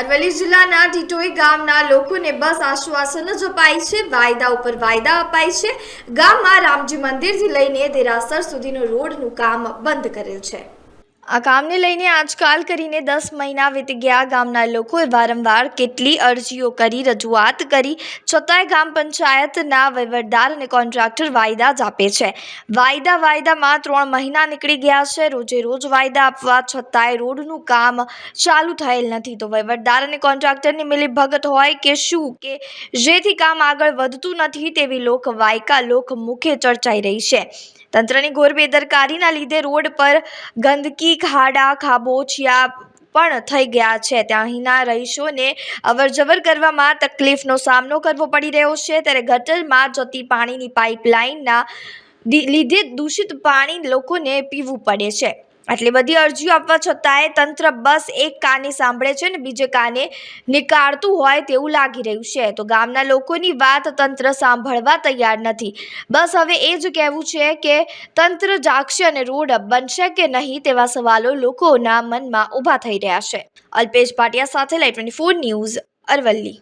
અરવલ્લી જિલ્લાના ટીટોઈ ગામના લોકોને બસ આશ્વાસન જ અપાય છે, વાયદા ઉપર વાયદા અપાય છે. ગામમાં રામજી મંદિરથી લઈને દેરાસર સુધીનો રોડનું કામ બંધ કરેલ છે. આ કામને લઈને આજકાલ કરીને દસ મહિના વીતી ગયા. ગામના લોકોએ વારંવાર કેટલી અરજીઓ કરી, રજૂઆત કરી. છતાંય ગામ પંચાયતના વહીવટદાર અને કોન્ટ્રાક્ટર વાયદા જ આપે છે. વાયદા વાયદામાં ત્રણ મહિના નીકળી ગયા છે. રોજે રોજ વાયદા આપવા છતાંય રોડનું કામ ચાલુ થયેલ નથી. તો વહીવટદાર અને કોન્ટ્રાક્ટરની મિલીભગત હોય કે શું? કે જેથી કામ આગળ વધતું નથી તેવી લોક વાયકા લોક મુખે ચર્ચાઈ રહી છે. તંત્રની ઘોર બેદરકારીના લીધે રોડ પર ગંદકી, ખાડા, ખાબોચિયા પણ થઈ ગયા છે. ત્યાં અહીંના રહીશોને અવરજવર કરવામાં તકલીફનો સામનો કરવો પડી રહ્યો છે. ત્યારે ગટરમાં જતી પાણીની પાઇપલાઇનના લીધે દૂષિત પાણી લોકોને પીવું પડે છે. આટલી બધી અરજીઓ આપવા છતાંય તંત્ર બસ એક કાને સાંભળે છે ને બીજે કાને નીકાળતું હોય તેવું લાગી રહ્યું છે. તો ગામના લોકોની વાત તંત્ર સાંભળવા તૈયાર નથી. બસ હવે એ જ કહેવું છે કે તંત્ર જાગશે અને રોડ બનશે કે નહીં તેવા સવાલો લોકોના મનમાં ઊભા થઈ રહ્યા છે. અલ્પેશ ભાટિયા સાથે લાઈ ટ્વેન્ટી ન્યૂઝ અરવલ્લી.